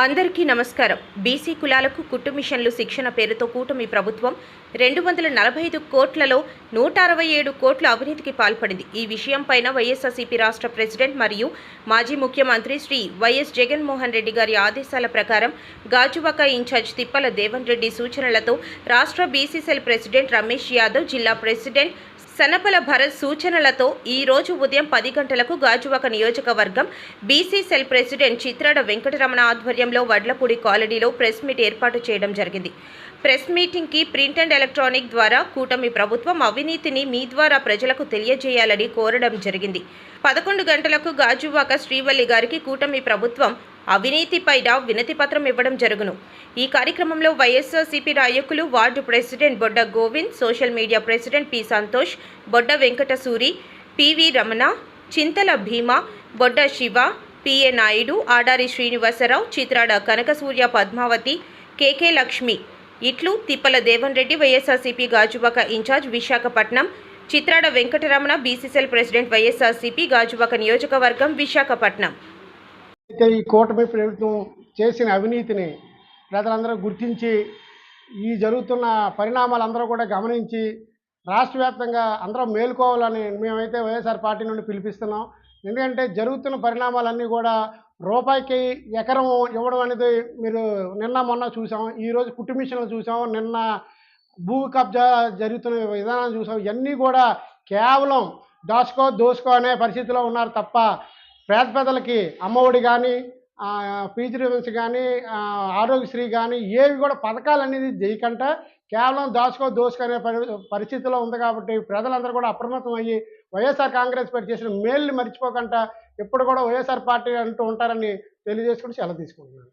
అందరికీ నమస్కారం. బీసీ కులాలకు కుట్టు మిషన్లు శిక్షణ పేరుతో కూటమి ప్రభుత్వం రెండు వందల నలభై ఐదు కోట్లలో నూట అరవై ఏడు కోట్ల అవినీతికి పాల్పడింది. ఈ విషయంపైన వైఎస్ఆర్సీపీ రాష్ట్ర ప్రెసిడెంట్ మరియు మాజీ ముఖ్యమంత్రి శ్రీ వైఎస్ జగన్మోహన్ రెడ్డి గారి ఆదేశాల ప్రకారం గాజువాక ఇన్ఛార్జ్ తిప్పల దేవన్ రెడ్డి సూచనలతో రాష్ట్ర బీసీసీఎల్ ప్రెసిడెంట్ రమేష్ యాదవ్ జిల్లా ప్రెసిడెంట్ సనపల భరత్ సూచనలతో ఈ రోజు ఉదయం పది గంటలకు గాజువాక నియోజకవర్గం BC cell president Chitrada Venkataramana ఆధ్వర్యంలో వడ్లపూడి కాలనీలో ప్రెస్ మీట్ ఏర్పాటు చేయడం జరిగింది. ప్రెస్ మీటింగ్కి ప్రింట్ అండ్ ఎలక్ట్రానిక్ ద్వారా కూటమి ప్రభుత్వం అవి అవినీతిని మీ ద్వారా ప్రజలకు తెలియజేయాలని కోరడం జరిగింది. పదకొండు గంటలకు గాజువాక శ్రీవల్లి గారికి కూటమి ప్రభుత్వం అవినీతిపైన వినతి పత్రం ఇవ్వడం జరుగును. ఈ కార్యక్రమంలో వైఎస్ఆర్సీపీ నాయకులు ward president Bodda Govind social media president P Santosh Bodda Venkatasuri PV Ramana Chintala Bhima Bodda Siva PA Naidu Adari Srinivasarao Chitrada Kanakasurya Padmavathi KK Lakshmi ఇట్లు Tippala Devan Reddy YSRCP Gajuwaka incharge Visakhapatnam Chitrada Venkataramana BCCL president YSRCP Gajuwaka నియోజకవర్గం విశాఖపట్నం. అయితే ఈ కూటమి ప్రభుత్వం చేసిన అవినీతిని ప్రజలందరూ గుర్తించి ఈ జరుగుతున్న పరిణామాలందరూ కూడా గమనించి రాష్ట్ర వ్యాప్తంగా అందరం మేలుకోవాలని మేమైతే వైఎస్ఆర్ పార్టీ నుండి పిలిపిస్తున్నాం. ఎందుకంటే జరుగుతున్న పరిణామాలన్నీ కూడా రూపాయికి ఎకరం ఇవ్వడం అనేది మీరు నిన్న మొన్న చూసాం ఈరోజు కుట్టు మిషన్లు చూసాం నిన్న భూ కబ్జా జరుగుతున్న విధానం చూసాం ఇవన్నీ కూడా కేవలం దాచుకో దోసుకో అనే పరిస్థితిలో ఉన్నారు తప్ప పేద పెద్దలకి అమ్మఒడి కానీ పీజీ రివెన్స్ కానీ ఆరోగ్యశ్రీ కానీ ఏవి కూడా పథకాలు అనేది చేయకుండా కేవలం దాచుకో దోసుకునే పరి పరిస్థితిలో ఉంది కాబట్టి ప్రజలందరూ కూడా అప్రమత్తం అయ్యి వైఎస్ఆర్ కాంగ్రెస్ పార్టీ చేసిన మేల్ని మర్చిపోకుండా ఎప్పుడు కూడా వైఎస్ఆర్ పార్టీ అంటూ ఉంటారని తెలియజేసుకుని సెలవు తీసుకుంటున్నాను.